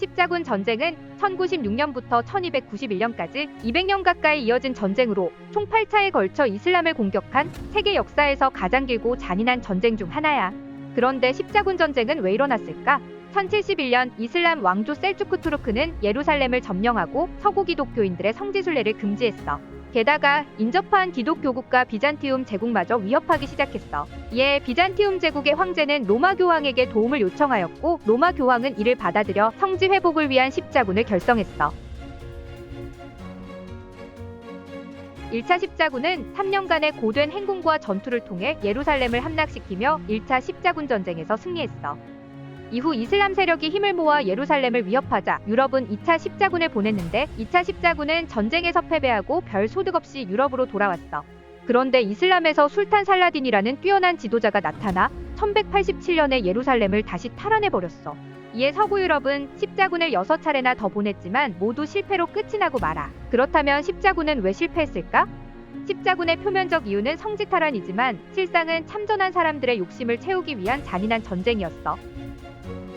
십자군 전쟁은 1096년부터 1291년까지 200년 가까이 이어진 전쟁으로 총 8차에 걸쳐 이슬람을 공격한 세계 역사에서 가장 길고 잔인한 전쟁 중 하나야. 그런데 십자군 전쟁은 왜 일어났을까? 1071년 이슬람 왕조 셀주크 투르크는 예루살렘을 점령하고 서구 기독교인들의 성지순례를 금지했어. 게다가 인접한 기독교국가 비잔티움 제국마저 위협하기 시작했어. 이에 비잔티움 제국의 황제는 로마 교황에게 도움을 요청하였고 로마 교황은 이를 받아들여 성지 회복을 위한 십자군을 결성했어. 1차 십자군은 3년간의 고된 행군과 전투를 통해 예루살렘을 함락시키며 1차 십자군 전쟁에서 승리했어. 이후 이슬람 세력이 힘을 모아 예루살렘을 위협하자 유럽은 2차 십자군을 보냈는데 2차 십자군은 전쟁에서 패배하고 별 소득 없이 유럽으로 돌아왔어. 그런데 이슬람에서 술탄 살라딘이라는 뛰어난 지도자가 나타나 1187년에 예루살렘을 다시 탈환해버렸어. 이에 서구 유럽은 십자군을 6차례나 더 보냈지만 모두 실패로 끝이 나고 말아. 그렇다면 십자군은 왜 실패했을까? 십자군의 표면적 이유는 성지 탈환이지만 실상은 참전한 사람들의 욕심을 채우기 위한 잔인한 전쟁이었어.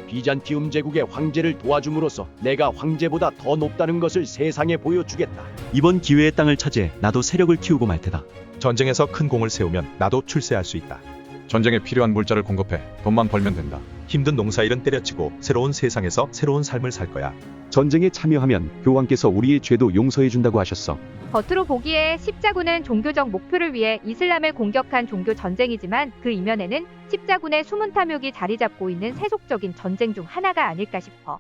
비잔티움 제국의 황제를 도와줌으로써 내가 황제보다 더 높다는 것을 세상에 보여주겠다. 이번 기회의 땅을 차지해 나도 세력을 키우고 말 테다. 전쟁에서 큰 공을 세우면 나도 출세할 수 있다. 전쟁에 필요한 물자를 공급해 돈만 벌면 된다. 힘든 농사일은 때려치고 새로운 세상에서 새로운 삶을 살 거야. 전쟁에 참여하면 교황께서 우리의 죄도 용서해 준다고 하셨어. 겉으로 보기에 십자군은 종교적 목표를 위해 이슬람을 공격한 종교 전쟁이지만 그 이면에는 십자군의 숨은 탐욕이 자리 잡고 있는 세속적인 전쟁 중 하나가 아닐까 싶어.